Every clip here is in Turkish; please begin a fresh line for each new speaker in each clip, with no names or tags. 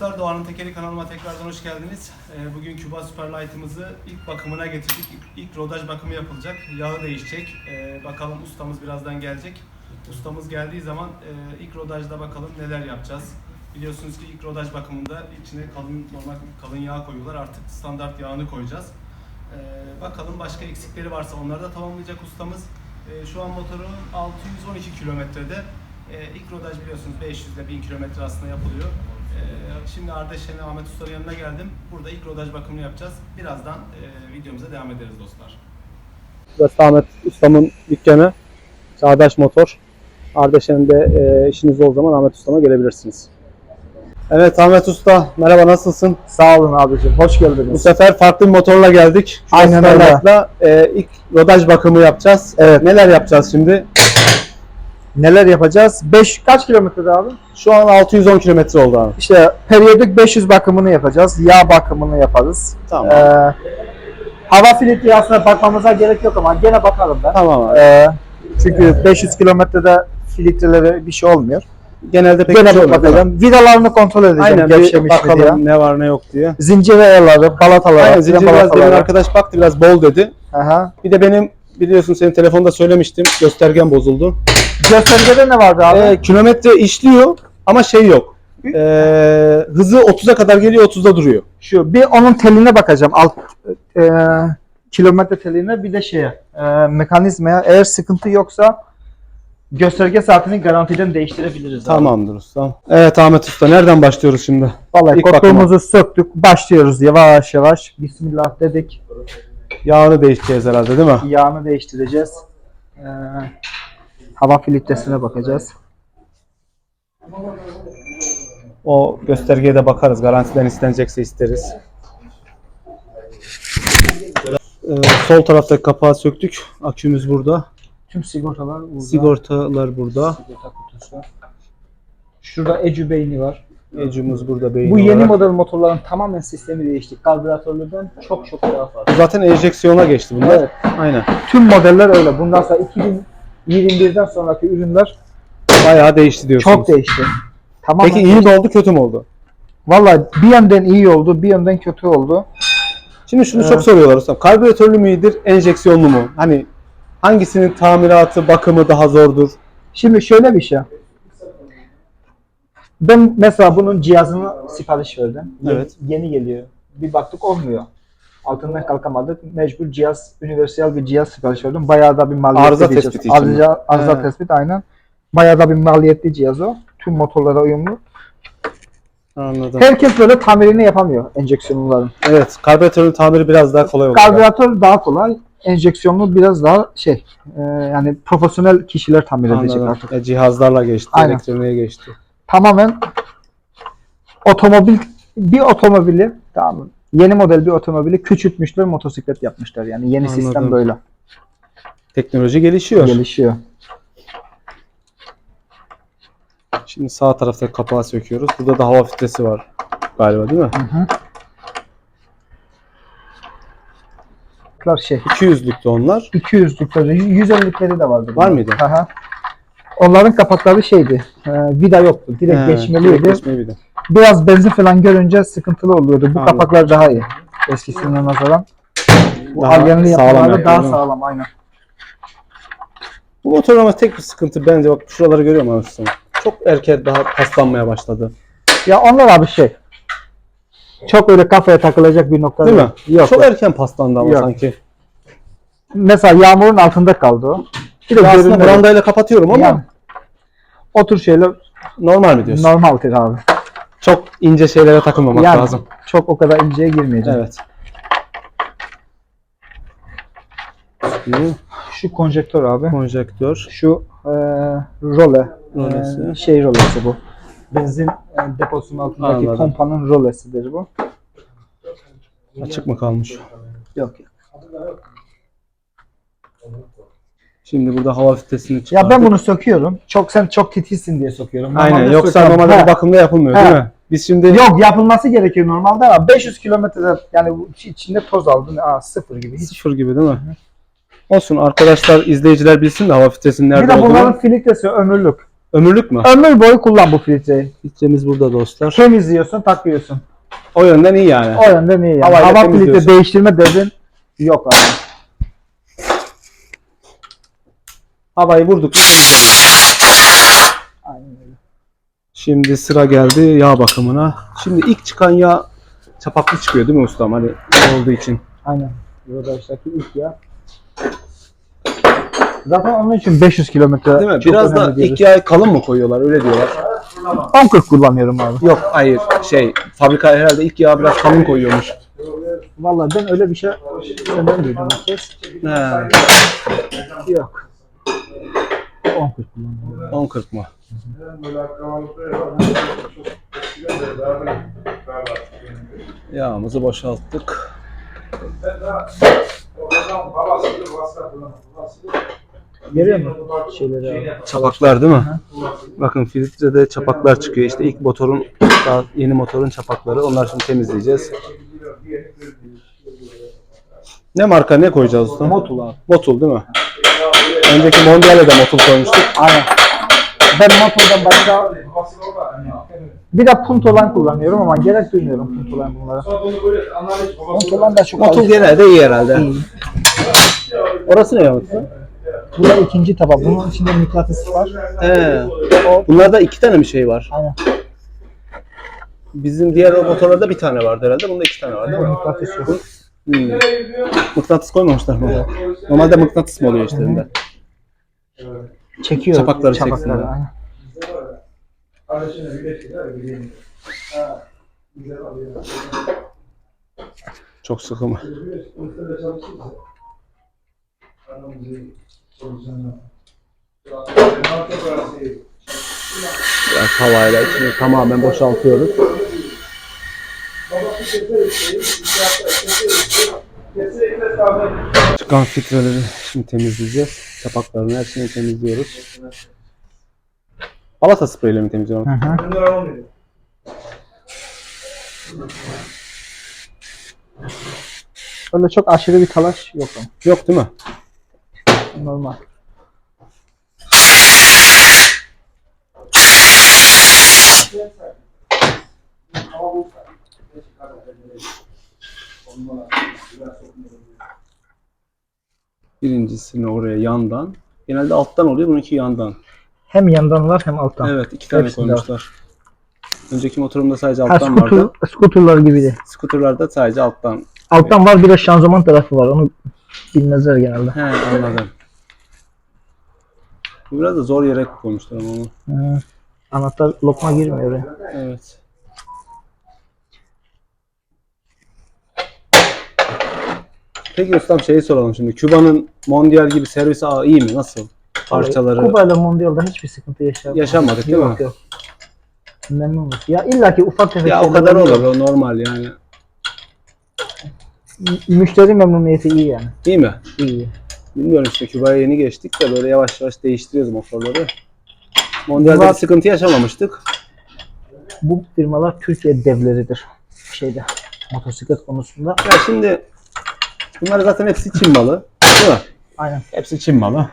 dostlar, Doğan'ın Tekeri kanalıma tekrardan hoş geldiniz. Ee, Bugün Küba Superlight'ımızı ilk bakımına getirdik. İlk, rodaj bakımı yapılacak. Yağı değişecek. Ee, Bakalım ustamız birazdan gelecek. Ustamız geldiği zaman e, ilk rodajda bakalım neler yapacağız. Biliyorsunuz ki ilk rodaj bakımında içine kalın normal kalın yağ koyuyorlar. Artık standart yağını koyacağız. Ee, Bakalım başka eksikleri varsa onları da tamamlayacak ustamız. Şu an motorun 612 kilometrede. İlk rodaj biliyorsunuz 500 ile 1000 kilometre aslında yapılıyor. Ee, şimdi Ardeşen'e Ahmet Usta'nın yanına geldim. Burada ilk rodaj bakımını yapacağız. Birazdan e, videomuza devam ederiz dostlar.
Burası Ahmet Ustam'ın dükkanı. Çağdaş Motor. Ardeşen'de e, işiniz olduğu zaman Ahmet Usta'ma gelebilirsiniz. Evet Ahmet Usta, merhaba nasılsın?
Sağ olun abicim. Hoş
Bu
geldiniz.
sefer farklı bir motorla geldik. Şu
Aynen öyle.
E, ilk rodaj bakımı yapacağız.
Evet.
Neler yapacağız şimdi?
Neler yapacağız? 5 kaç kilometrede abi?
Şu an 610 kilometre oldu abi.
İşte periyodik 500 bakımını yapacağız. Yağ bakımını yaparız.
Tamam.
Ee, hava filtre aslında bakmamıza gerek yok ama gene bakarım ben.
tamam abi.
Ee, çünkü 500 kilometrede filtrelere bir şey olmuyor.
Genelde pek
Gene
şey
bakacağım. Vidalarını kontrol edeceğim
Aynen bir
diye.
bakalım ne var ne yok diye.
Zincir ayarları, balatalar.
Aynen zincir biraz demin
balataları.
arkadaş baktı biraz bol dedi.
Aha.
Bir de benim biliyorsun senin telefonda söylemiştim göstergem bozuldu.
Göstergede ne vardı abi?
Ee, kilometre işliyor ama şey yok. Ee, hızı 30'a kadar geliyor 30'da duruyor.
Şu bir onun teline bakacağım. Alt e, kilometre teline bir de şeye e, mekanizmaya. Eğer sıkıntı yoksa gösterge saatini garantiden değiştirebiliriz. abi.
Tamamdır ustam. Evet Ahmet Usta nereden başlıyoruz şimdi?
Vallahi
İlk
koltuğumuzu söktük. Başlıyoruz yavaş yavaş. Bismillah dedik.
Yağını değiştireceğiz herhalde değil mi?
Yağını değiştireceğiz. E, hava filtresine bakacağız.
O göstergeye de bakarız. Garantiden istenecekse isteriz. Ee, sol taraftaki kapağı söktük. Akümüz burada.
Tüm sigortalar burada.
Sigortalar burada.
Sigorta kutusu. Şurada ecü beyni var.
Ecumuz burada beyin
Bu yeni
olarak.
model motorların tamamen sistemi değişti. Karbüratörlerden çok çok daha fazla.
Zaten enjeksiyona geçti bunlar.
Evet.
Aynen.
Tüm modeller öyle. Bundan sonra 2021'den sonraki ürünler
Bayağı değişti diyorsunuz.
çok değişti. Tamamen
Peki iyi mi oldu kötü mü oldu?
Vallahi bir yönden iyi oldu, bir yönden kötü oldu.
Şimdi şunu
Evet.
çok soruyorlar ustam. Karbüratörlü müdür, enjeksiyonlu mu? Hani hangisinin tamiratı, bakımı daha zordur?
Şimdi şöyle bir şey. Ben mesela bunun cihazını sipariş verdim. Yeni-
Evet.
Yeni geliyor. Bir baktık olmuyor. Altından kalkamadık. Mecbur cihaz, universal bir cihaz sipariş verdim. Bayağı da bir maliyetli
Arıza
bir cihaz.
tespiti mi?
Arıza, arıza
He.
tespit aynen. Bayağı da bir maliyetli cihaz o. Tüm motorlara uyumlu.
Anladım.
Herkes böyle tamirini yapamıyor enjeksiyonluların.
Evet, karbüratörün tamiri biraz daha kolay oluyor.
Karbüratör daha kolay. Enjeksiyonlu biraz daha şey e, yani profesyonel kişiler tamir edecek
Anladım.
artık.
E, cihazlarla geçti,
Aynen.
elektroniğe geçti.
Tamamen otomobil bir otomobili tamam? Yeni model bir otomobili küçültmüşler motosiklet yapmışlar. Yani yeni
Anladım.
sistem böyle
Teknoloji gelişiyor.
gelişiyor.
Şimdi sağ taraftaki kapağı söküyoruz. Burada da hava filtresi var galiba değil mi?
Hı hı. Bunlar şey
200'lüktü onlar.
200'lükleri 150'likleri de vardı.
Var mıydı?
Aha. Onların kapakları şeydi. E, vida yoktu. Direkt
He, direkt
geçmeliydi.
geçmeyi bir de.
Biraz benzin falan görünce sıkıntılı oluyordu. Bu
Anladım.
kapaklar daha iyi. Eskisine nazaran. Bu
Daha
alyanlı
sağlam yapıyor,
daha
değil mi?
sağlam aynen.
Bu motorun ama tek bir sıkıntı bence bak şuraları görüyor musun? Çok erken daha paslanmaya başladı.
Ya onlar abi şey. Çok öyle kafaya takılacak bir nokta
Değil mi?
Yok.
Çok erken paslandı ama
Yok.
sanki.
Mesela yağmurun altında kaldı o. Bir de
Ya aslında
görünmedi.
brandayla kapatıyorum ama
Yani. O tür şeyler
normal mi diyorsun?
normaldir abi.
Çok ince şeylere takılmamak
Yani
lazım.
çok o kadar inceye girmeyeceğim.
Evet.
Şu konjektör abi.
konjektör.
Şu e, role.
Rolesi.
E, şey rolesi bu. Benzin e, deposunun altındaki
Anladım.
pompanın rolesidir bu.
Açık mı kalmış?
Yok yok.
Şimdi burada hava filtresini
Ya
çıkardık.
ben bunu söküyorum. Çok sen çok titizsin diye söküyorum.
Aynen.
Normalde
Yoksa
sökmem.
normalde bu bakımda yapılmıyor
He.
değil mi? Biz şimdi
Yok yapılması gerekiyor normalde ama 500 kilometrede yani bu içinde toz aldın. Aa, sıfır gibi. Hiç.
sıfır gibi değil mi? Olsun arkadaşlar izleyiciler bilsin de hava filtresinin
Bir
nerede
de
olduğunu.
bunların filtresi ömürlük.
Ömürlük mü?
Ömür boyu kullan bu filtreyi.
Filtremiz burada dostlar.
Temizliyorsun, takıyorsun.
O yönden iyi yani.
O yönden iyi yani.
Havayla
Hava
temizliyorsun.
filtre değiştirme devrin yok abi.
Havayı vurduk.
Aynen öyle.
Şimdi sıra geldi yağ bakımına. Şimdi ilk çıkan yağ çapaklı çıkıyor değil mi ustam? Hani olduğu için.
Aynen. Yoldaştaki ilk ya. Zaten onun için 500 kilometre
Değil mi?
çok
Biraz da
önemli diyoruz.
ilk yağı kalın mı koyuyorlar? Öyle diyorlar.
10-40 kullanıyorum abi.
Yok hayır şey fabrika herhalde ilk yağı biraz kalın koyuyormuş.
Vallahi ben öyle bir şey senden duydum bir kez.
He.
Yok. 10-40 kullanıyorum.
10-40 mı? Yağımızı boşalttık.
Görüyor musun şeyleri abi?
Çapaklar değil mi? Bakın filtrede çapaklar çıkıyor. İşte ilk motorun daha yeni motorun çapakları. Onlar şimdi temizleyeceğiz. Ne marka ne koyacağız usta?
Motul abi.
Motul değil mi? Önceki Mondial'e de motul koymuştuk.
Aynen. Ben motordan başka bir de puntolan kullanıyorum ama gerek duymuyorum puntolan bunlara. Puntolan da çok
Motul
az.
genelde iyi herhalde. Orası ne ya usta?
Bu da ikinci taba. Bunun içinde mıknatıs var.
He. Bunlarda iki tane mi şey var?
Aynen.
Bizim diğer o motorlarda bir tane vardı herhalde. Bunda iki tane var değil mi?
Mıknatıs yok.
Hmm. Mıknatıs koymamışlar mı? Normalde mıknatıs mı oluyor işlerinde?
Çekiyor.
Çapakları çeksin diye.
aynen.
Çok sıkı mı? Biraz havayla içini tamamen boşaltıyoruz. Çıkan filtreleri şimdi temizleyeceğiz. Çapaklarını her şeyini temizliyoruz. Balata spreyle mi temizliyorum?
Hı hı. Öyle çok aşırı bir talaş yok ama.
Yok değil mi?
Normal.
Birincisini oraya yandan. Genelde alttan oluyor, bununki yandan.
Hem yandan var hem alttan.
Evet, iki tane
Hepsinde
koymuşlar. Önceki motorumda sadece
Ha,
alttan
scooter,
vardı.
scooterlar gibi de.
Scooter'larda sadece alttan.
Alttan var bir de şanzıman tarafı var. Onu bilmezler genelde.
He anladım. Bu biraz da zor yere koymuşlar ama onu.
Hı. Anahtar lokma girmiyor oraya.
Evet. Peki ustam şeyi soralım şimdi. Küba'nın Mondial gibi servis ağı iyi mi? Nasıl? Parçaları.
Kuba ile Mondial'da hiçbir sıkıntı yaşamadık.
Yaşamadık değil mi?
Yok Memnunuz. Ya illaki ufak tefek
Ya o kadar olur. O normal yani.
M- Müşteri memnuniyeti iyi yani.
İyi mi?
İyi.
Bilmiyorum işte Küba'ya yeni geçtik de böyle yavaş yavaş değiştiriyoruz motorları. Mondial'de
Var-
bir sıkıntı yaşamamıştık.
Bu firmalar Türkiye devleridir. Şeyde motosiklet konusunda.
Ya şimdi bunlar zaten hepsi Çin malı. Değil mi?
Aynen.
Hepsi Çin malı.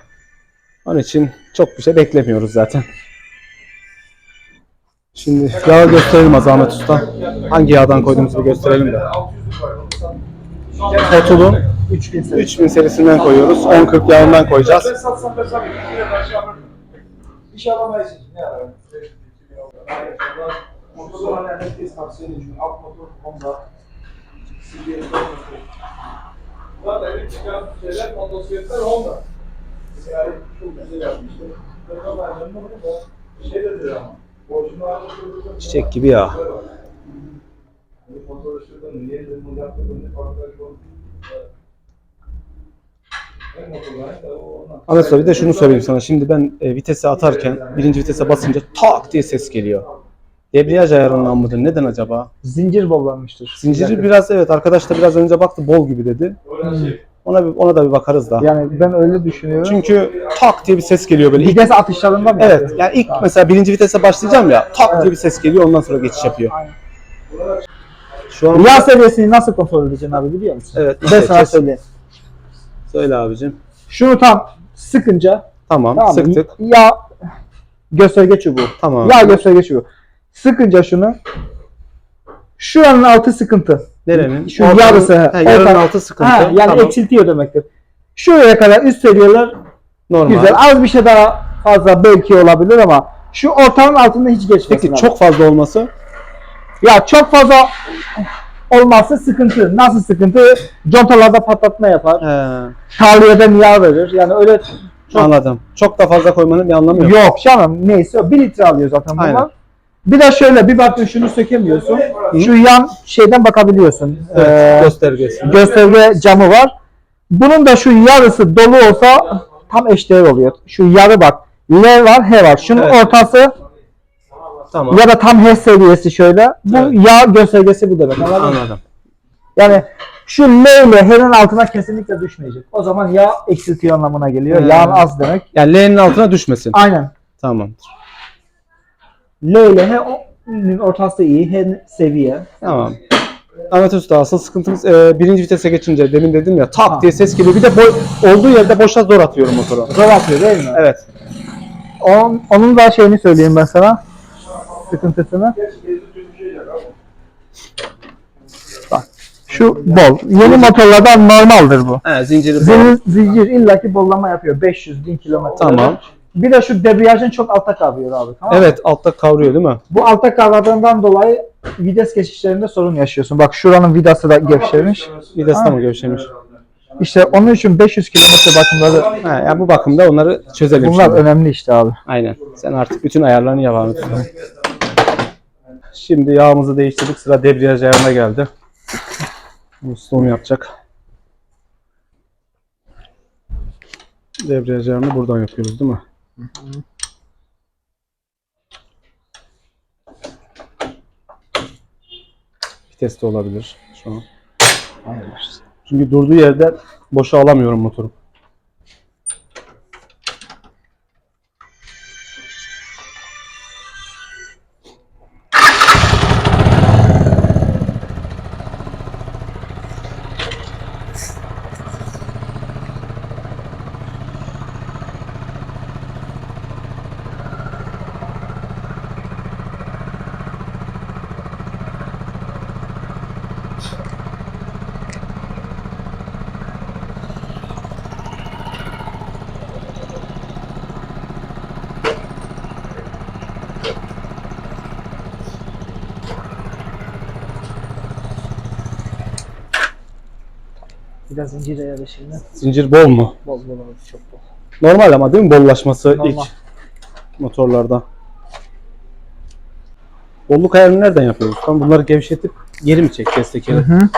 Onun için çok bir şey beklemiyoruz zaten. Şimdi yağı gösterelim Azamet Usta. Hangi yağdan koyduğumuzu bir gösterelim de. Otul'un
3000 sene.
3000 serisinden koyuyoruz. 10-40 yağından koyacağız.
Motorlar yani herkes tavsiye ediyor. Çünkü alt motor Honda. CBS motor. Zaten ilk çıkan şeyler motosikletler Honda. Yani çok güzel yapmışlar. Şey dediler ama.
Çiçek gibi
niye de bunu yaptığını farklı bir de.
Ahmet bir şunu söyleyeyim sana. Şimdi ben e, vitese atarken birinci vitese basınca tak diye ses geliyor. Debriyaj ayarından mıdır? Neden acaba?
Zincir bollanmıştır.
Zinciri biraz evet arkadaş da biraz önce baktı bol gibi dedi. Ona bir, ona da bir bakarız da.
Yani ben öyle düşünüyorum.
Çünkü tak diye bir ses geliyor böyle. İlk,
Vites atışlarında mı?
evet
yapıyor?
yani ilk mesela birinci vitese başlayacağım ya tak
Evet.
diye bir ses geliyor ondan sonra geçiş yapıyor.
Aynen.
Şu an
Yağ seviyesini nasıl kontrol edeceksin abi biliyor musun?
Evet,
Ben
işte
sana söyleyeyim.
söyle abicim.
Şunu tam sıkınca
Tamam,
tamam
sıktık.
Yağ gösterge çubuğu.
Tamam.
Yağ gösterge çubuğu. Sıkınca şunu şuranın altı sıkıntı.
Nerenin?
Şu
Ortanın-
yarısı.
He, yarının
orta-
altı sıkıntı.
Ha, yani
Tamam.
eksiltiyor demektir. Şuraya kadar üst seviyeler
Normal.
güzel. Az bir şey daha fazla belki olabilir ama şu ortanın altında hiç geçmesin.
Peki
abi.
çok fazla olması?
ya çok fazla olması sıkıntı. Nasıl sıkıntı? Contalarda patlatma yapar.
He,
Tahliyeden yağ verir. Yani öyle
anladım. Çok da fazla koymanın bir anlamı yok.
yok canım neyse 1 litre alıyor zaten bunlar.
Aynen.
Bir de şöyle bir bakın şunu sökemiyorsun. Şu yan şeyden bakabiliyorsun.
Evet,
Ee,
göstergesi.
gösterge camı var. Bunun da şu yarısı dolu olsa tam eşdeğer oluyor. Şu yarı bak. L var, H var. Şunun
Evet.
ortası
Tamam.
ya da tam H seviyesi şöyle. Bu
Evet.
yağ göstergesi bu demek. Anladın?
Anladım.
Yani şu L ile H'nin altına kesinlikle düşmeyecek. O zaman yağ eksiltiyor anlamına geliyor.
Hmm.
Yağın az demek.
Yani L'nin altına düşmesin.
Aynen.
Tamamdır.
L ile H'nin ortası iyi. H seviye.
Tamam. Ahmet Usta asıl sıkıntımız e, birinci vitese geçince demin dedim ya tak diye ses geliyor. Bir de boy, olduğu yerde boşa zor atıyorum motoru.
Zor atıyor değil mi?
Evet.
Onun, onun da şeyini söyleyeyim ben sana. Sıkıntısını. Bak. Şu bol. Yeni motorlarda normaldir bu.
He, zinciri bol.
Zincir, zincir illaki bollama yapıyor. 500 bin kilometre.
Tamam.
Bir de şu debriyajın çok alta kavrıyor abi. Tamam mı?
Evet altta kavruyor değil mi?
Bu alta kavradığından dolayı vites geçişlerinde sorun yaşıyorsun. Bak şuranın vidası da gevşemiş.
Vidası
Ha.
da mı gevşemiş?
İşte onun için 500 kilometre bakımları
He, ya bu bakımda onları çözelim
bunlar
şimdi.
önemli işte abi.
Aynen. Sen artık bütün ayarlarını yap Ahmet Usta. Şimdi yağımızı değiştirdik. Sıra debriyaj ayarına geldi. Usta onu yapacak. Debriyaj ayarını buradan yapıyoruz değil mi? Vites de olabilir şu an. Çünkü durduğu yerde boşa alamıyorum motoru.
Biraz zincir ayarı şimdi.
Zincir bol mu?
Bol bol abi çok bol.
Normal ama değil mi bollaşması
Normal.
ilk motorlarda? Bolluk ayarını nereden yapıyoruz? Tam bunları gevşetip geri mi çekeceğiz tekeri?
Hı.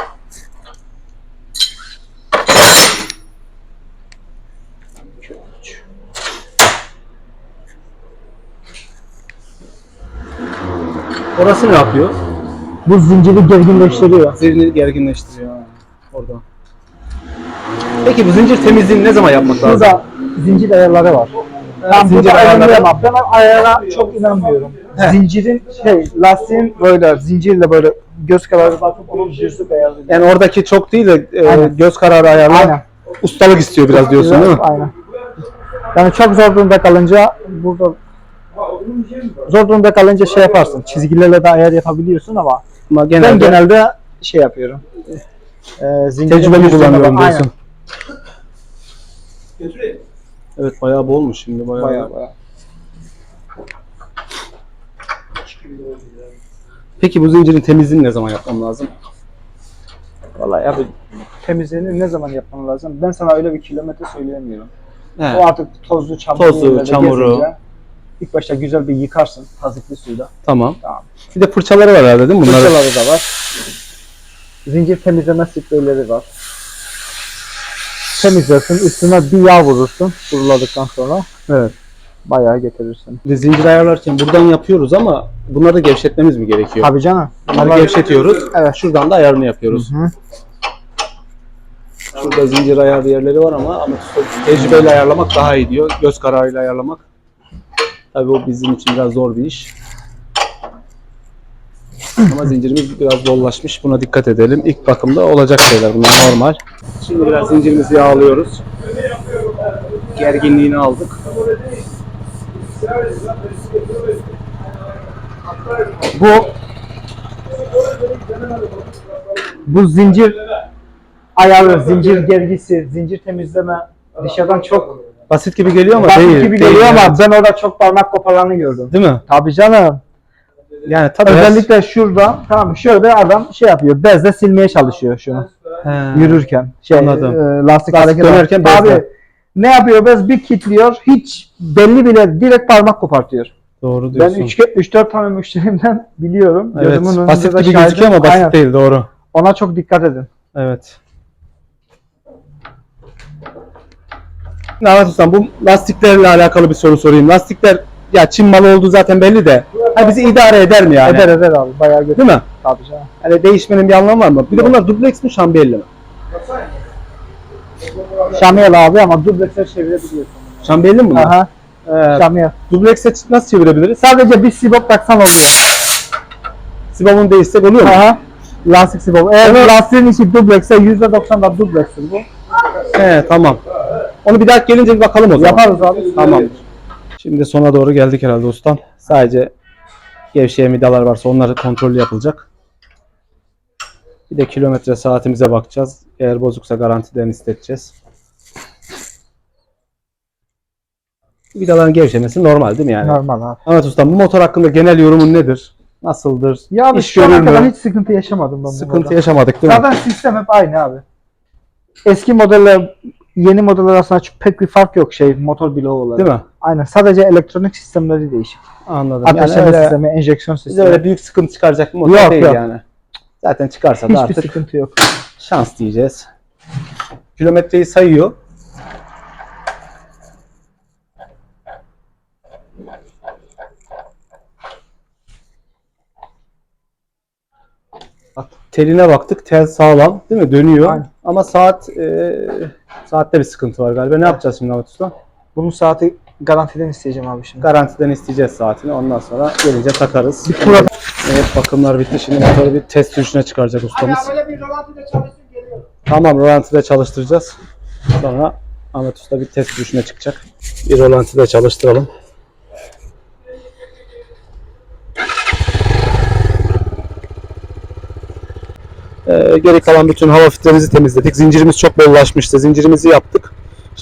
Orası ne yapıyor?
Bu zinciri gerginleştiriyor.
Zincirini gerginleştiriyor. Orada. Peki bu zincir temizliğini ne zaman yapmak lazım?
Burada zincir ayarları var. Ben
zincir
burada
ayarları-.
Ben ayara çok inanmıyorum. Zincirin şey lastiğin böyle zincirle böyle göz kararı bakıp onu düzlük ayarlıyor.
Yani oradaki çok değil de e,
Aynen.
göz kararı ayarla.
Aynen.
Ustalık istiyor biraz diyorsun değil mi?
Aynen. Yani çok zor durumda kalınca burada zor durumda kalınca şey yaparsın. Çizgilerle de ayar yapabiliyorsun ama
Ama genelde,
ben genelde şey yapıyorum. Ee, zincirin
tecrübeli
düzlüğüne
kullanıyorum diyorsun.
Götüreyim.
Evet bayağı bolmuş şimdi bayağı.
Bayağı bayağı.
Peki bu zincirin temizliğini ne zaman yapmam lazım?
Vallahi abi temizliğini ne zaman yapman lazım? Ben sana öyle bir kilometre söyleyemiyorum.
He.
O artık tozlu, çamurlu
Tozlu, çamuru.
gezince İlk başta güzel bir yıkarsın tazikli suyla.
Tamam.
Tamam.
Bir de fırçaları var herhalde değil mi bunların?
Fırçaları da var. Zincir temizleme spreyleri var. Temizlersin, üstüne bir yağ vurursun kuruladıktan sonra.
Evet.
Bayağı getirirsin.
De zincir ayarlarken buradan yapıyoruz ama bunları da gevşetmemiz mi gerekiyor?
Tabii canım.
Bunları
Bunlar-
gevşetiyoruz.
Evet.
Şuradan da ayarını yapıyoruz.
Hı hı.
Şurada zincir ayarı yerleri var ama ama tecrübeyle ayarlamak daha iyi diyor. Göz kararıyla ayarlamak. Tabii o bizim için biraz zor bir iş. Ama zincirimiz biraz bollaşmış. Buna dikkat edelim. İlk bakımda olacak şeyler bunlar normal. Şimdi biraz zincirimizi yağlıyoruz. Gerginliğini aldık.
Bu bu zincir ayarı, zincir gergisi, zincir temizleme dışarıdan çok
Basit gibi geliyor ama
basit
değil.
gibi
değil
geliyor ama
yani.
ben orada çok parmak koparlarını gördüm.
Değil mi?
Tabii canım.
Yani tabii
Özellikle şurada tamam şöyle adam şey yapıyor bezle silmeye çalışıyor şunu
He.
yürürken. Şey,
Anladım.
e, lastik, hareket
dönerken bezle.
Abi ne yapıyor bez bir kilitliyor hiç belli bile direkt parmak kopartıyor.
Doğru
Ben
diyorsun.
3-4 tane müşterimden biliyorum.
evet.
Gözümün
Basit gibi
şahidim.
gözüküyor ama basit
Aynen.
değil doğru.
Ona çok dikkat edin.
Evet. Ahmet Ustam bu lastiklerle alakalı bir soru sorayım. Lastikler ya Çin malı olduğu zaten belli de ha, bizi idare eder mi yani?
Eder eder abi bayağı götür.
Değil mi?
Tabii canım.
Hani değişmenin bir anlamı var mı? Bir de bunlar dubleks mi şambiyeli mi?
Şamiyel abi ama dublekse çevirebiliyorsun.
Şambiyeli mi bunlar?
Aha
Ee,
şamiyel.
dublekse nasıl çevirebiliriz?
Sadece bir sibop taksan oluyor.
Sibabını değişsek oluyor mu?
Aha. Lastik sibop. Eğer lastiğin içi dublekse %90 da dublekstir bu.
He tamam. Onu bir daha gelince bir bakalım o zaman.
Yaparız abi.
Tamam. Şimdi sona doğru geldik herhalde ustam. Sadece gevşeyen vidalar varsa onları kontrollü yapılacak. Bir de kilometre saatimize bakacağız. Eğer bozuksa garantiden isteteceğiz. Vidaların gevşemesi normal değil mi yani?
Normal abi.
Ahmet ustam bu motor hakkında genel yorumun nedir? Nasıldır?
Ya abi
İş
şu ana
görür
kadar
mü?
hiç sıkıntı yaşamadım ben bu
Sıkıntı
motorda.
yaşamadık değil mi?
Zaten sistem hep aynı abi. Eski modeller yeni modeller arasında çok- pek bir fark yok şey motor bloğu olarak.
Değil mi?
Aynen. Sadece elektronik sistemleri değişik.
Anladım. Yani
Ateşleme
öyle,
sistemi, enjeksiyon
bize
sistemi.
öyle büyük sıkıntı çıkaracak bir motor
Yok,
değil
yok.
yani. Zaten çıkarsa da
Hiçbir
artık
sıkıntı yok.
şans diyeceğiz. Kilometreyi sayıyor. Bak, Teline baktık. Tel sağlam değil mi? Dönüyor.
Aynen.
Ama saat e, saatte bir sıkıntı var galiba. Ne yapacağız şimdi Ahmet Usta?
Bunun saati garantiden isteyeceğim abi şimdi.
Garantiden isteyeceğiz saatini. Ondan sonra gelince takarız. Evet bakımlar bitti. Şimdi motoru bir test sürüşüne çıkaracak ustamız.
böyle bir rolantide çalışsın geliyor.
Tamam rolantide çalıştıracağız. Sonra Ahmet Usta bir test sürüşüne çıkacak. Bir rolantide çalıştıralım. Ee, geri kalan bütün hava filtremizi temizledik. Zincirimiz çok bollaşmıştı. Zincirimizi yaptık.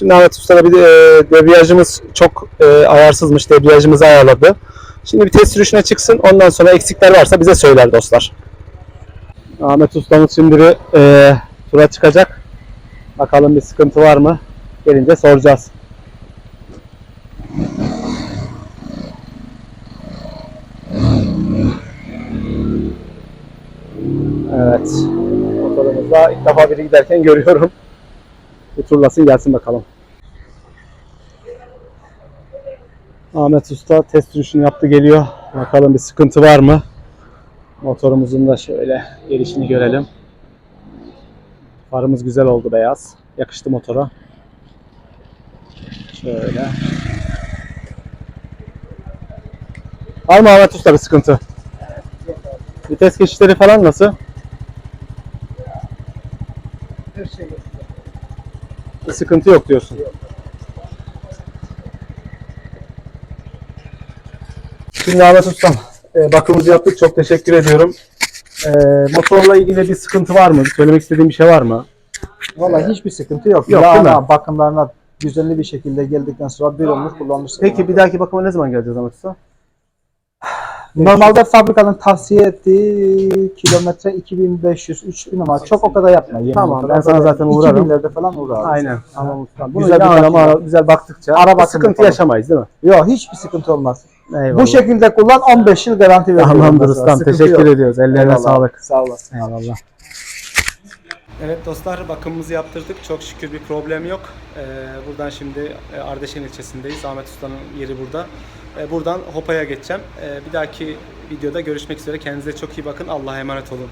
Şimdi Ahmet Usta'da bir de e, debriyajımız çok e, ayarsızmış. Debriyajımızı ayarladı. Şimdi bir test sürüşüne çıksın. Ondan sonra eksikler varsa bize söyler dostlar. Ahmet Usta'mız şimdi bir e, tura çıkacak. Bakalım bir sıkıntı var mı? Gelince soracağız. Evet. Motorumuzda ilk defa biri giderken görüyorum. Bir turlasın gelsin bakalım. Ahmet Usta test sürüşünü yaptı geliyor. Bakalım bir sıkıntı var mı? Motorumuzun da şöyle gelişini görelim. Farımız güzel oldu beyaz. Yakıştı motora. Şöyle. Var mı Ahmet Usta bir sıkıntı? Vites geçişleri falan nasıl? Bir sıkıntı yok diyorsun. Şimdi Ahmet Ustam, e, bakımımızı yaptık. Çok teşekkür ediyorum. E, motorla ilgili bir sıkıntı var mı? Söylemek istediğim bir şey var mı?
Valla hiçbir sıkıntı yok.
Yok, değil mi?
Bakımlarına düzenli bir şekilde geldikten sonra bir ömür kullanmışsın.
Peki bir dahaki bakıma ne zaman geleceğiz Ahmet Usta?
Normalde fabrikanın tavsiye ettiği kilometre 2500-3000 ama çok o kadar yapma.
Tamam, ben sana zaten uğrarım.
2000'lerde falan uğrar. abi.
Aynen. Tamam. Bunu
Güzel bir bakım.
güzel baktıkça
Ara
bir
bakımı
sıkıntı yaşamayız değil mi?
Yok hiçbir sıkıntı olmaz.
Eyvallah.
Bu şekilde kullan 15 yıl garanti veriyorum.
Tamamdır ustam. Teşekkür
yok.
ediyoruz. Ellerine
Eyvallah.
sağlık.
Sağ olasın.
Eyvallah.
Evet dostlar bakımımızı yaptırdık. Çok şükür bir problem yok. Ee, buradan şimdi e, Ardeşen ilçesindeyiz. Ahmet Usta'nın yeri burada. Ee, buradan Hopa'ya geçeceğim. Ee, bir dahaki videoda görüşmek üzere. Kendinize çok iyi bakın. Allah'a emanet olun.